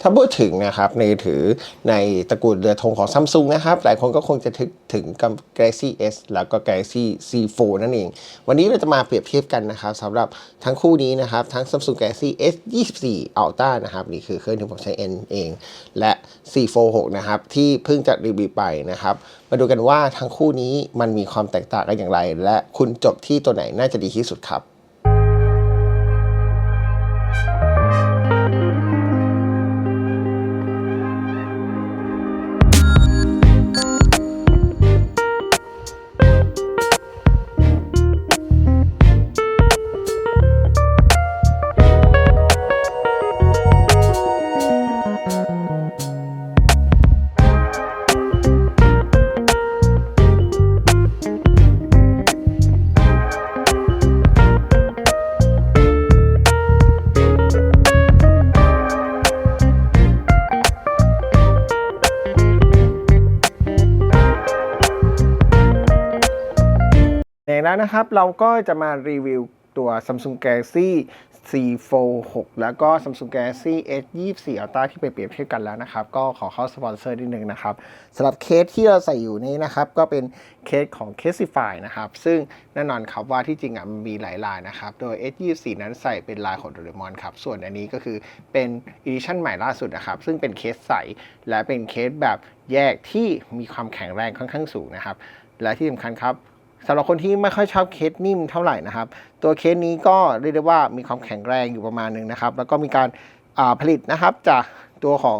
ถ้าพูดถึงนะครับในถือในตระกูลเรือธงของซัมซุงนะครับ หลายคนก็คงจะทึกถึงกับ Galaxy S แล้วก็ Galaxy C4 นั่นเอง วันนี้เราจะมาเปรียบเทียบกันนะครับสำหรับทั้งคู่นี้นะครับ ทั้ง Samsung Galaxy S 24 Ultra นะครับ นี่คือเครื่องที่ผมใช้ N เอง และ C4 6นะครับ ที่เพิ่งจะรีวิวไปนะครับ มาดูกันว่าทั้งคู่นี้มันมีความแตกต่างกันอย่างไร และคุณจบที่ตัวไหนน่าจะดีที่สุดครับ แล้วนะครับ เราก็จะมารีวิวตัว Samsung Galaxy C4 6แล้วก็ Samsung Galaxy S24 Ultra ที่ไปเปรียบเทียบกันแล้วนะครับ ก็ขอเข้าสปอนเซอร์นิดนึงนะครับสำหรับเคสที่เราใส่อยู่นี้นะครับ ก็เป็นเคสของ Casify นะครับ ซึ่งแน่นอนครับว่าที่จริงอะมันมีหลายลายนะครับ โดย S24 นั้นใส่เป็นลายของโดเรมอนครับ ส่วนอันนี้ก็คือเป็น Edition ใหม่ล่าสุดนะครับ ซึ่งเป็นเคสใสและเป็นเคสแบบแยกที่มีความแข็งแรงค่อนข้างสูงนะครับ และที่สำคัญครับ สำหรับคนที่ไม่ค่อยชอบเคสนิ่มเท่าไหร่นะครับ ตัวเคสนี้ก็เรียกได้ว่ามีความแข็งแรงอยู่ประมาณหนึ่งนะครับ แล้วก็มีการาผลิตนะครับจากตัวของ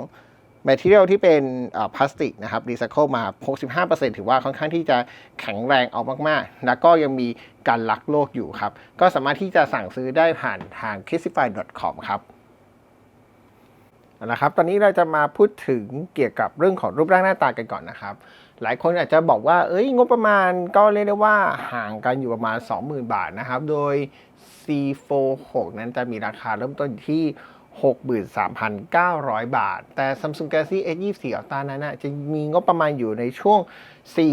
แมทเทียลที่เป็นพลาสติกนะครับรีไซเคิลมา 65%ถือว่าค่อนข้างที่จะแข็งแรงเอามากๆ แล้วก็ยังมีการรักโลกอยู่ครับ ก็สามารถที่จะสั่งซื้อได้ผ่านทาง kissify.com ครับเอาละครับ ตอนนี้เราจะมาพูดถึงเกี่ยวกับเรื่องของรูปร่างหน้าตากันก่อนนะครับ หลายคนอาจจะบอกว่า เอ้ย งบประมาณก็เรียกได้ว่าห่างกันอยู่ประมาณ 20,000 บาทนะครับ โดย C46 นั้นจะมีราคาเริ่มต้นที่ 63,900 บาท แต่ Samsung Galaxy S24 Ultra นั้นนะจะมีงบประมาณอยู่ในช่วง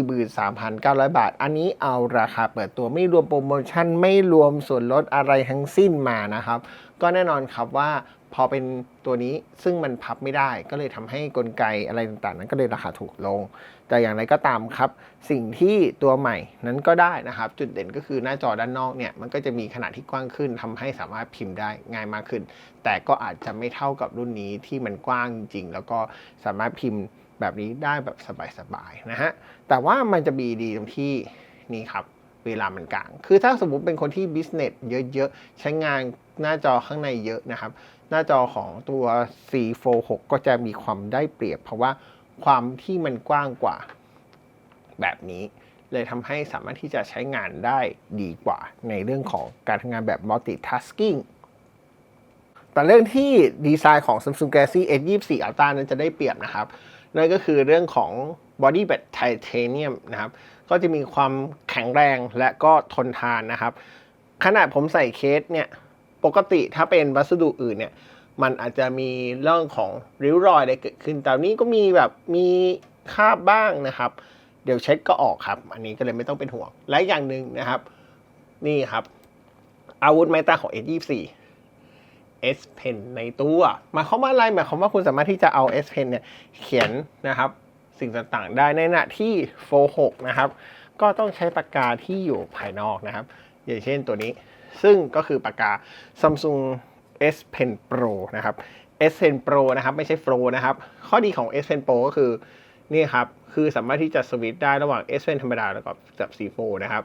43,900 บาท อันนี้เอาราคาเปิดตัวไม่รวมโปรโมชั่น ไม่รวมส่วนลดอะไรทั้งสิ้นมานะครับ ก็แน่นอนครับว่า พอเป็นตัวนี้ซึ่งมันพับไม่ได้ ก็เลยทำให้กลไกอะไรต่างๆ นั้นก็เลยราคาถูกลง แต่อย่างไรก็ตามครับ สิ่งที่ตัวใหม่นั้นก็ได้นะครับ จุดเด่นก็คือหน้าจอด้านนอกเนี่ยมันก็จะมีขนาดที่กว้างขึ้นทำให้สามารถพิมพ์ได้ง่ายมากขึ้น แต่ก็อาจจะไม่เท่ากับรุ่นนี้ที่มันกว้างจริงๆแล้วก็สามารถพิมพ์แบบนี้ได้แบบสบายๆนะฮะแต่ว่ามันจะมีดีตรงที่นี่ครับ เวลามันกลาง คือถ้าสมมุติเป็นคนที่บิสเนสเยอะๆ ใช้งานหน้าจอข้างในเยอะนะครับ หน้าจอของตัว C46 ก็จะมีความได้เปรียบ เพราะว่าความที่มันกว้างกว่าแบบนี้ เลยทำให้สามารถที่จะใช้งานได้ดีกว่า ในเรื่องของการทำงานแบบ multitasking แต่เรื่องที่ดีไซน์ของ Samsung Galaxy S24 Ultra นั้นจะได้เปรียบนะครับ นั่นก็คือเรื่องของ body แบบไทเทเนียมนะครับ ก็จะมีความแข็งแรงและก็ทนทานนะครับ ขนาดผมใส่เคสเนี่ย ปกติถ้าเป็นวัสดุอื่นเนี่ย มันอาจจะมีเรื่องของริ้วรอยอะไรเกิดขึ้น แต่อันนี้ก็มีแบบมีคราบบ้างนะครับ เดี๋ยวเช็ดก็ออกครับ อันนี้ก็เลยไม่ต้องเป็นห่วง และอย่างหนึ่งนะครับ นี่ครับ อาวุธไม้ตาของ S24 S Pen ในตัวหมายความว่าอะไรหมายความว่าคุณสามารถที่จะเอา S Pen เนี่ยเขียนนะครับ สิ่งต่างๆ ได้ในขณะที่โฟ6นะครับ ก็ต้องใช้ปากกาที่อยู่ภายนอกนะครับ อย่างเช่นตัวนี้ ซึ่งก็คือปากกา Samsung S Pen Pro นะครับ S Pen Pro นะครับไม่ใช่ Pro นะครับ ข้อดีของ S Pen Pro ก็คือนี่ครับ คือสามารถที่จะสวิตช์ได้ระหว่าง S Pen ธรรมดาแล้วก็กับ C4 นะครับ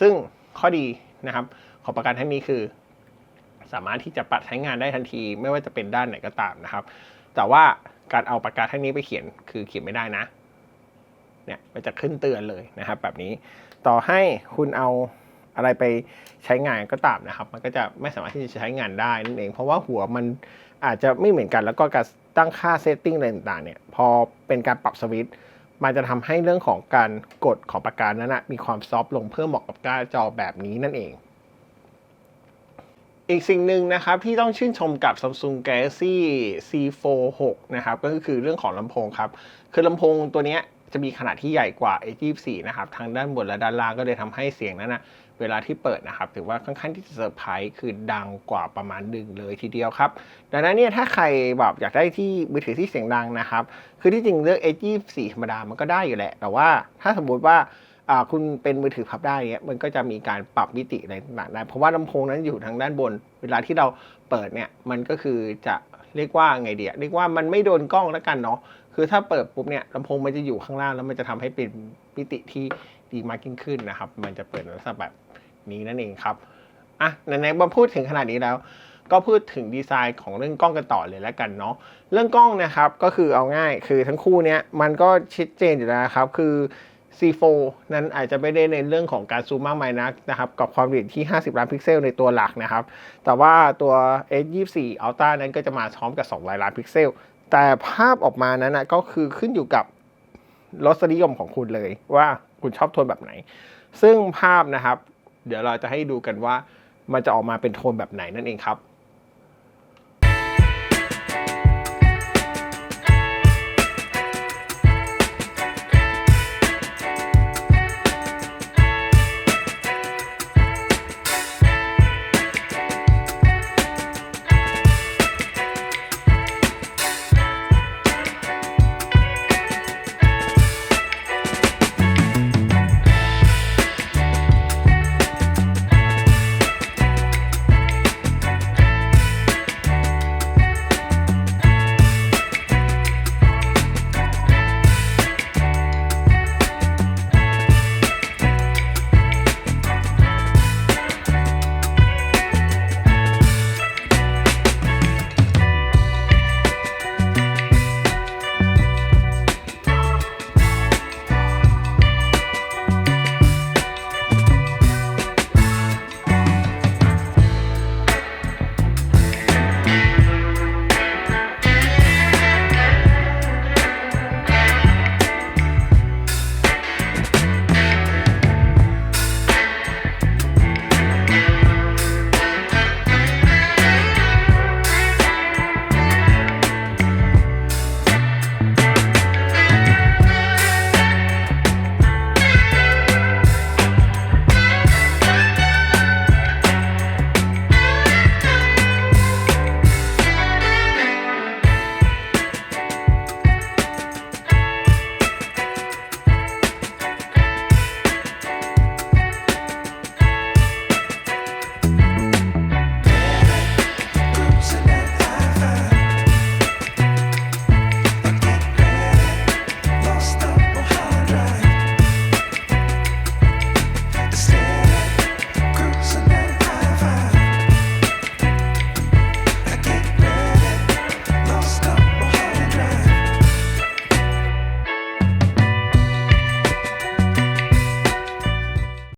ซึ่งข้อดีนะครับของปากกาท่านนี้คือ สามารถที่จะปัดใช้งานได้ทันที ไม่ว่าจะเป็นด้านไหนก็ตามนะครับ แต่ว่าการเอาปากกาท่านนี้ไปเขียนคือเขียนไม่ได้นะเนี่ยมันจะขึ้นเตือนเลยนะครับ แบบนี้ต่อให้คุณเอาอะไรไปใช้งานก็ตามนะครับ มันก็จะไม่สามารถที่จะใช้งานได้นั่นเอง เพราะว่าหัวมันอาจจะไม่เหมือนกัน แล้วก็การตั้งค่าเซตติ้งอะไรต่างๆเนี่ยพอเป็นการปรับสวิตช์มันจะทำให้เรื่องของการกดของปากกานั้นนะมีความซอฟต์ลงเพื่อเหมาะกับการจอแบบนี้นั่นเอง อีกสิ่งหนึ่งนะครับที่ต้องชื่นชมกับ Samsung Galaxy C46 นะครับก็คือเรื่องของลำโพงครับ คือลำโพงตัวนี้จะมีขนาดที่ใหญ่กว่า A24 นะครับทางด้านบนและด้านล่างก็เลยทำให้เสียงนั้นนะเวลาที่เปิดนะครับ ถือว่าค่อนข้างที่จะเซอร์ไพรส์คือดังกว่าประมาณหนึ่งเลยทีเดียวครับ ดังนั้นเนี่ยถ้าใครแบบอยากได้ที่มือถือที่เสียงดังนะครับ คือที่จริงเลือก A24 ธรรมดามันก็ได้อยู่แหละ แต่ว่าถ้าสมมติว่า คุณเป็นมือถือพับได้เนี่ยมันก็จะมีการปรับมิติอะไรต่างๆได้ เพราะว่าลำโพงนั้นอยู่ทางด้านบน เวลาที่เราเปิดเนี่ยมันก็คือจะเรียกว่าไงเดียเรียกว่ามันไม่โดนกล้องแล้วกันเนาะคือถ้าเปิดปุ๊บเนี่ยลำโพงมันจะอยู่ข้างล่างแล้วมันจะทำให้เป็นมิติที่ดีมากยิ่งขึ้นนะครับ มันจะเปิดในลักษณะแบบนี้นั่นเองครับอะไหนๆมาพูดถึงขนาดนี้แล้วก็พูดถึงดีไซน์ของเรื่องกล้องกันต่อเลยแล้วกันเนาะเรื่องกล้องนะครับก็คือเอาง่ายคือทั้งคู่เนี้ยมันก็ชัดเจนอยู่แล้วครับ คือ C4 นั้นอาจจะไม่ได้ในเรื่องของการซูมมากมายนักนะครับกับความละเอียดที่ 50 ล้านพิกเซลในตัวหลักนะครับ แต่ว่าตัว S24 Ultra นั้นก็จะมาพร้อมกับ200ล้านพิกเซล แต่ภาพออกมานั้นนะก็คือขึ้นอยู่กับรสนิยมของคุณเลยว่าคุณชอบโทนแบบไหน ซึ่งภาพนะครับ เดี๋ยวเราจะให้ดูกันว่ามันจะออกมาเป็นโทนแบบไหนนั่นเองครับ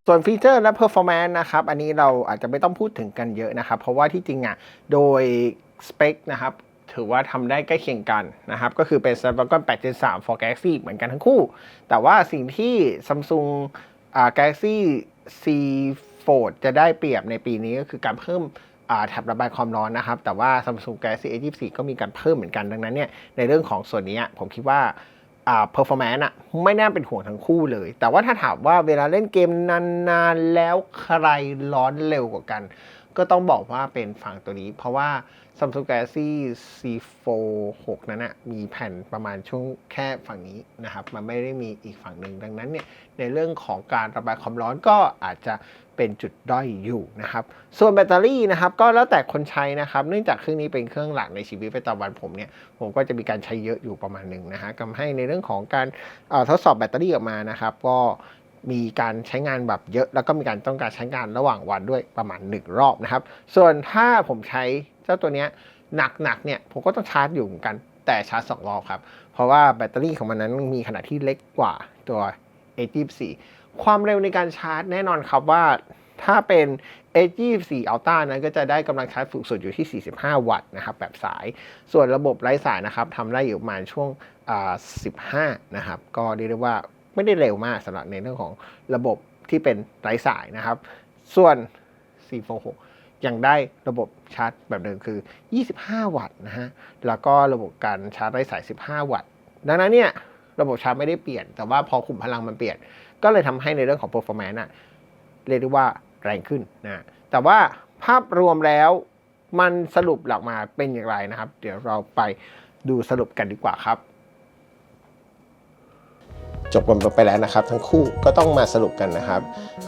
ส่วนฟีเจอร์และ performance นะครับ อันนี้เราอาจจะไม่ต้องพูดถึงกันเยอะนะครับ เพราะว่าที่จริงอะโดยสเปคนะครับถือว่าทำได้ใกล้เคียงกันนะครับ ก็คือเป็น Snapdragon 8 Gen 3 for Galaxy เหมือนกันทั้งคู่ แต่ว่าสิ่งที่ Samsung อ่า Galaxy C Fold จะได้เปรียบในปีนี้ก็คือการเพิ่มอ่าแถบระบายความร้อนนะครับ แต่ว่า Samsung Galaxy A24 ก็มีการเพิ่มเหมือนกันดังนั้นเนี่ยในเรื่องของส่วนนี้ผมคิดว่า อ่าเพอร์ฟอร์แมนซ์อะไม่น่าเป็นห่วงทั้งคู่เลย แต่ว่าถ้าถามว่าเวลาเล่นเกมนานๆแล้วใครร้อนเร็วกว่ากัน ก็ต้องบอกว่าเป็นฝั่งตัวนี้ เพราะว่า Samsung Galaxy C4 6 นั้นนะมีแผ่นประมาณช่วงแค่ฝั่งนี้นะครับ มันไม่ได้มีอีกฝั่งหนึ่งดังนั้นเนี่ยในเรื่องของการระบายความร้อนก็อาจจะเป็นจุดด้อยอยู่นะครับ ส่วนแบตเตอรี่นะครับก็แล้วแต่คนใช้นะครับ เนื่องจากเครื่องนี้เป็นเครื่องหลักในชีวิตประจำวันผมเนี่ย ผมก็จะมีการใช้เยอะอยู่ประมาณหนึ่งนะฮะทำให้ในเรื่องของการทดสอบแบตเตอรี่ออกมานะครับ ก็ มีการใช้งานแบบเยอะ แล้วก็มีการต้องการใช้งานระหว่างวันด้วยประมาณ 1 รอบนะครับ ส่วนถ้าผมใช้เจ้าตัวเนี้ยหนักๆเนี่ยผมก็ต้องชาร์จอยู่เหมือนกันแต่ชาร์จสองรอบครับ เพราะว่าแบตเตอรี่ของมันนั้นมีขนาดที่เล็กกว่าตัว A24 ความเร็วในการชาร์จแน่นอนครับว่าถ้าเป็น A24 Ultra นั้นก็จะได้กำลังชาร์จสูงสุดอยู่ที่ 45 วัตต์นะครับแบบสาย ส่วนระบบไร้สายนะครับทำได้อยู่ประมาณช่วง 15 นะครับ ก็เรียกได้ว่า ไม่ได้เร็วมากสำหรับในเรื่องของระบบที่เป็นไร้สายนะครับ ส่วน 446 ยังได้ระบบชาร์จแบบเดิมคือ 25 วัตต์นะฮะ แล้วก็ระบบการชาร์จไร้สาย 15 วัตต์ ดังนั้นเนี่ยระบบชาร์จไม่ได้เปลี่ยน แต่ว่าพอขุมพลังมันเปลี่ยน ก็เลยทำให้ในเรื่องของ performance อะเรียกได้ว่าแรงขึ้นนะ แต่ว่าภาพรวมแล้วมันสรุปหลักมาเป็นอย่างไรนะครับ เดี๋ยวเราไปดูสรุปกันดีกว่าครับ จบกันไปแล้วนะครับ ทั้งคู่ก็ต้องมาสรุปกันนะครับ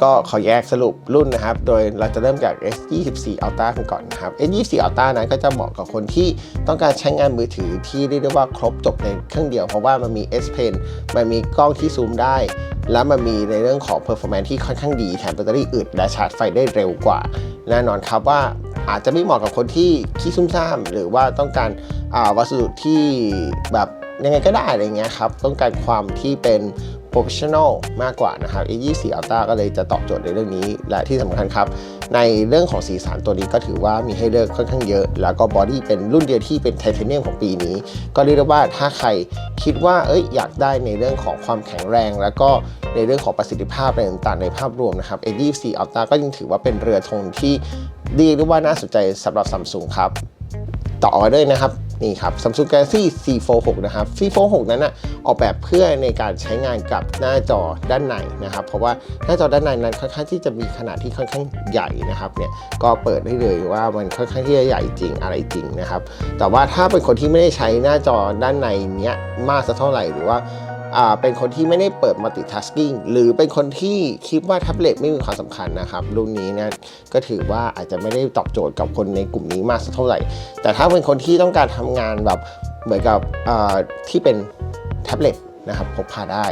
ก็ขอแยกสรุปรุ่นนะครับ โดยเราจะเริ่มจาก S24 Ultra กันก่อนนะครับ S24 Ultra นั้นก็จะเหมาะกับคนที่ต้องการใช้งานมือถือที่เรียกได้ว่าครบจบในเครื่องเดียว เพราะว่ามันมี S Pen มันมีกล้องที่ซูมได้ และมันมีในเรื่องของ performance ที่ค่อนข้างดีแถมแบตเตอรี่อึดและชาร์จไฟได้เร็วกว่า แน่นอนครับว่าอาจจะไม่เหมาะกับคนที่ขี้ซุ่มซ่าม หรือว่าต้องการอวัสดุที่แบบ ยังไงก็ได้อะไรเงี้ยครับ ต้องการความที่เป็น professional มากกว่านะครับ A24 Ultra ก็เลยจะตอบโจทย์ในเรื่องนี้ และที่สำคัญครับ ในเรื่องของสีสันตัวนี้ก็ถือว่ามีให้เลือกค่อนข้างเยอะ แล้วก็บอดี้เป็นรุ่นเดียวที่เป็นไทเทเนียมของปีนี้ ก็เรียกได้ว่าถ้าใครคิดว่าเอ้ยอยากได้ในเรื่องของความแข็งแรง แล้วก็ในเรื่องของประสิทธิภาพอะไรต่างๆในภาพรวมนะครับ A24 Ultra ก็ยังถือว่าเป็นเรือธงที่เรียกได้ว่าน่าสนใจสำหรับ Samsung ครับ ต่อเดอร์นะครับ นี่ครับ Samsung Galaxy C46 นะครับ C46 นั้นนะออกแบบเพื่อในการใช้งานกับหน้าจอด้านในนะครับ เพราะว่าหน้าจอด้านในนั้นค่อนข้างที่จะมีขนาดที่ค่อนข้างใหญ่นะครับเนี่ยก็เปิดได้เลยว่ามันค่อนข้างที่จะใหญ่จริงอะไรจริงนะครับ แต่ว่าถ้าเป็นคนที่ไม่ได้ใช้หน้าจอด้านในเนี้ยมากสักเท่าไหร่หรือว่าอ่า เป็นคนที่ไม่ได้เปิด multitasking หรือเป็นคนที่คิดว่าแท็บเล็ตไม่มีความสำคัญนะครับ รุ่นนี้นะก็ถือว่าอาจจะไม่ได้ตอบโจทย์กับคนในกลุ่มนี้มากสักเท่าไหร่ แต่ถ้าเป็นคนที่ต้องการทำงานแบบเหมือนกับอ่าที่เป็นแท็บเล็ตนะครับพกพาได้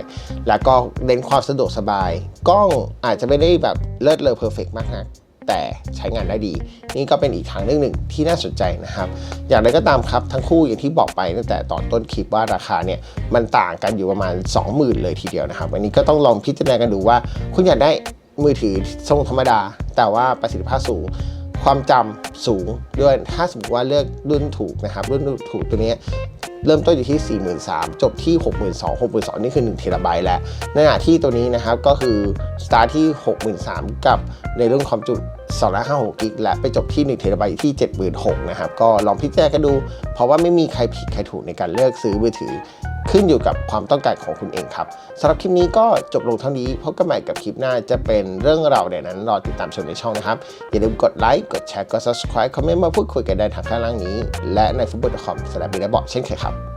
แล้วก็เน้นความสะดวกสบาย กล้องอาจจะไม่ได้แบบเลิศเลอเพอร์เฟกมากนัก แต่ใช้งานได้ดี นี่ก็เป็นอีกทางเรื่องหนึ่งที่น่าสนใจนะครับ อย่างไรก็ตามครับทั้งคู่อย่างที่บอกไปตั้งแต่ตอนต้นคลิปว่าราคาเนี่ยมันต่างกันอยู่ประมาณ 20,000 เลยทีเดียวนะครับวันนี้ก็ต้องลองพิจารณากันดูว่า คุณอยากได้มือถือทรงธรรมดา แต่ว่าประสิทธิภาพสูงความจำสูงด้วยถ้าสมมติว่าเลือกรุ่นถูกนะครับ รุ่นถูกตัวนี้ เริ่มต้นอยู่ที่ 43,000 จบที่ 62,000 62,000 นี่คือ1เทราไบต์แล้วในขณะที่ตัวนี้นะครับก็คือสตาร์ทที่ 63,000 กับในเรื่องความจุ256กิกและไปจบที่1เทราไบต์ที่ 76,000 นะครับ ก็ลองพิจารณากันดู เพราะว่าไม่มีใครผิดใครถูกในการเลือกซื้อมือถือ ขึ้นอยู่กับความต้องการของคุณเองครับสำหรับคลิปนี้ก็จบลงเท่านี้พบกันใหม่กับคลิปหน้าจะเป็นเรื่องราวใดนั้นรอติดตามชมในช่องนะครับอย่าลืมกดไลค์กดแชร์กด subscribe คอมเมนต์มาพูดคุยกันได้ทางข้างล่างนี้ และในฟุตบอลคอมสำหรับบีและบอกเช่นเคยครับ